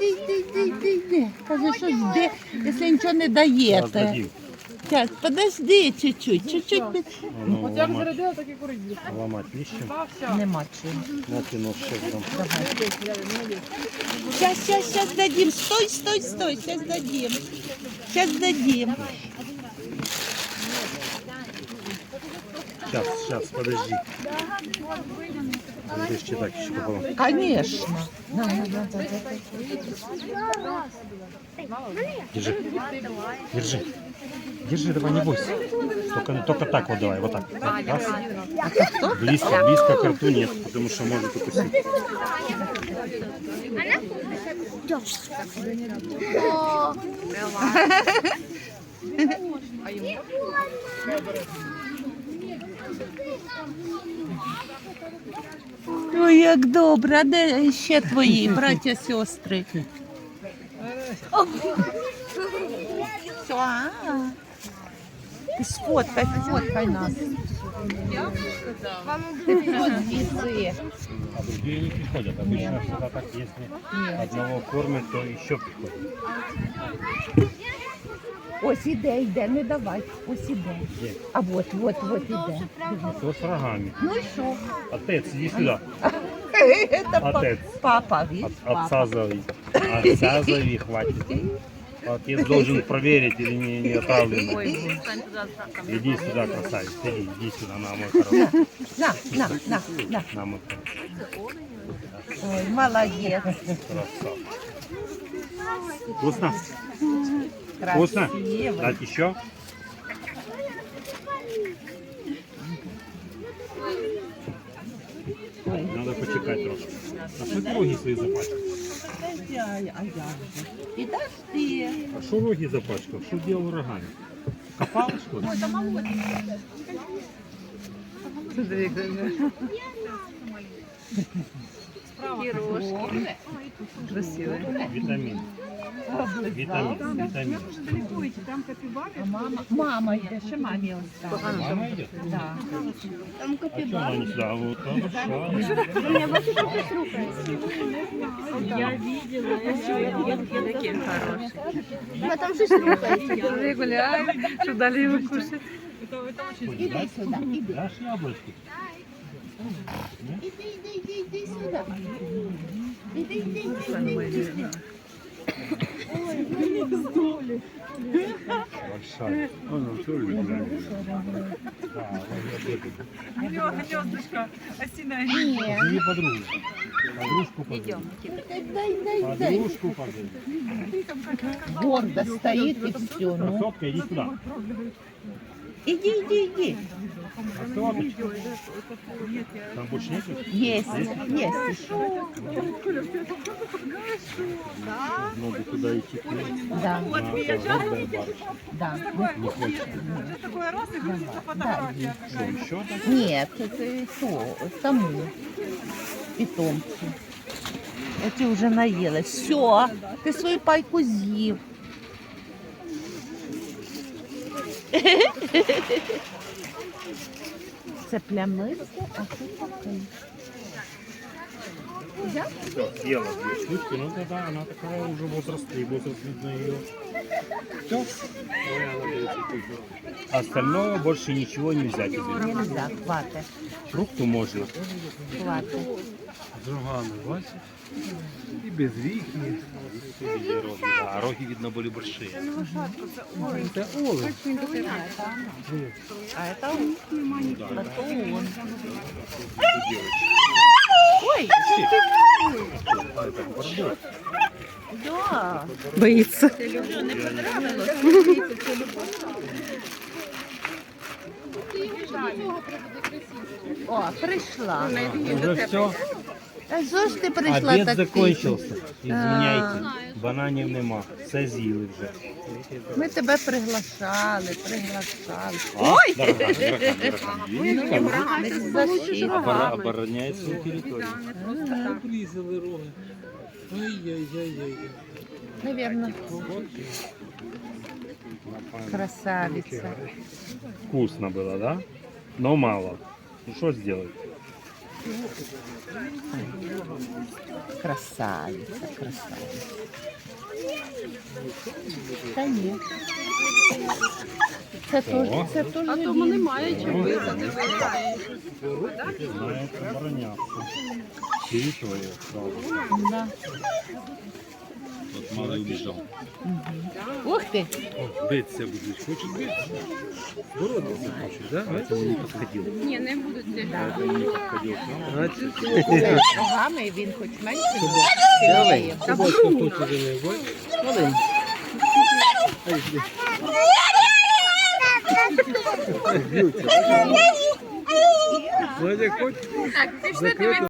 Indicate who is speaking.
Speaker 1: йди, йди, йди, йди, йди. Каже, що йди, якщо нічого не даєте. Так, подожди чуть-чуть, чуть-чуть. під-
Speaker 2: Ну,
Speaker 3: От я
Speaker 2: ломать,
Speaker 3: зарядила, так і курить.
Speaker 2: ломать вещи.
Speaker 1: Нема чого.
Speaker 2: На ты нож сейчас.
Speaker 1: Сейчас, сейчас, сейчас дадим. Стой, стой, стой. Сейчас дадим. Сейчас дадим.
Speaker 2: Сейчас, сейчас, подожди. Будешь читать еще пополам.
Speaker 1: Конечно. На, на, на, на, на.
Speaker 2: Держи. Держи. Держи, давай, не бойся. Только, только так вот давай, вот так. Так, Раз. Близко, близко к рту нет, потому что может укусить.
Speaker 1: Ой, як добре. А де ще твої браття, сестри? Все, а. Ти сфоткай, сфоткай нас.
Speaker 2: А другие не приходят. Обычно всегда так, если одного кормят, то еще приходят.
Speaker 1: Ось іде, йде, не давай. Ось іде.
Speaker 2: Где?
Speaker 1: А от, от, от іде.
Speaker 2: Кто с рогами?
Speaker 1: Ну і що?
Speaker 2: Отец, иди сюда.
Speaker 1: Це па-
Speaker 2: Отець.
Speaker 1: папа, він
Speaker 2: От,
Speaker 1: папа.
Speaker 2: отца зови. Отца зови, хватит. Отец должен проверить или не, не отравлен. Иди сюда, красавец. Иди, иди сюда, на мой хороший.
Speaker 1: На, на, на, на.
Speaker 2: На мой хороший.
Speaker 1: Ой, молодець.
Speaker 2: Красавец. Вкусно? Вкусно? Дать еще? Надо почекать трошки. А що ти роги свої запачкав?
Speaker 1: А я- а? Підожди.
Speaker 2: А що роги запачкав? Що делал рогами? Копал, что ли? Витамин. Витамин, витамин.
Speaker 1: А мама, мама йде, ще мамі оставила.
Speaker 2: Мама идет?
Speaker 1: Да.
Speaker 2: А что она не сюда? А Вот хорошо.
Speaker 4: А там щось рухається.
Speaker 1: Іди сюди, іди.
Speaker 2: Дашь яблочки?
Speaker 1: Іди, іди, іди, іди сюди. Іди, іди, іди, іди, іди.
Speaker 2: Большая. Он что ли? Да,
Speaker 1: Ні.
Speaker 2: Зови подругу. Подружку позови.
Speaker 1: Дай, дай, дай, дай.
Speaker 2: Подружку позови.
Speaker 1: Гордо стоїть і все. Ну.
Speaker 2: Красотка, иди сюда.
Speaker 1: Іди, іди, іди.
Speaker 2: Красоточка. Там больше нету?
Speaker 1: Єсть, єсть.
Speaker 2: Надо туда идти.
Speaker 1: Да,
Speaker 2: А, это гордая барышня.
Speaker 1: да.
Speaker 2: Не хочет.
Speaker 1: Да.
Speaker 2: Что, еще так?
Speaker 1: Нет, это то, тому питомцу. Эти уже наелась. Все, ти свою пайку з'їв. Це плямисте, а це такий.
Speaker 2: Все, съела две штучки. Ну тогда она такая уже возрастная, возраст видно ее. Все. Остального больше ничего нельзя тебе.
Speaker 1: Нельзя, хватить,
Speaker 2: Фрукту можно.
Speaker 1: хватить.
Speaker 5: З рогами, бачиш? І без віхні.
Speaker 2: А роги видно были большие.
Speaker 5: Це олень.
Speaker 1: А это он. Это он. Ой, да.
Speaker 3: Боїться.
Speaker 1: О, прийшла.
Speaker 2: Уже все.
Speaker 1: А що ж ти прийшла
Speaker 2: Обед
Speaker 1: так
Speaker 2: закончился. Извиняйте. Бананів нема. Все з'їли вже.
Speaker 1: Ми тебе приглашали, приглашали.
Speaker 2: Ой! Дорога, дорога,
Speaker 1: Без защити.
Speaker 2: Обороняє свою територію.
Speaker 5: Обрізали роги. Ай-яй-яй-яй.
Speaker 1: Наверно. Красавица.
Speaker 2: Вкусно было, да? Но мало. Ну что сделать?
Speaker 1: Красавиця, красавиця. Та ні. Це теж, це теж.
Speaker 3: А тому немає чого висадити.
Speaker 2: Знає оборонятися. Читає, правда.
Speaker 1: Да.
Speaker 5: От малий убіжав.
Speaker 1: Ух ти!
Speaker 5: Биться будуть. Хочуть битися? Боротися хочуть, да? А це не підходив.
Speaker 3: Ні, не будуть ці.
Speaker 1: Ногами він хоч менше.
Speaker 5: Давай. Собачка тут уже не бой. Надя, хоч
Speaker 3: Так, пішли дивитися.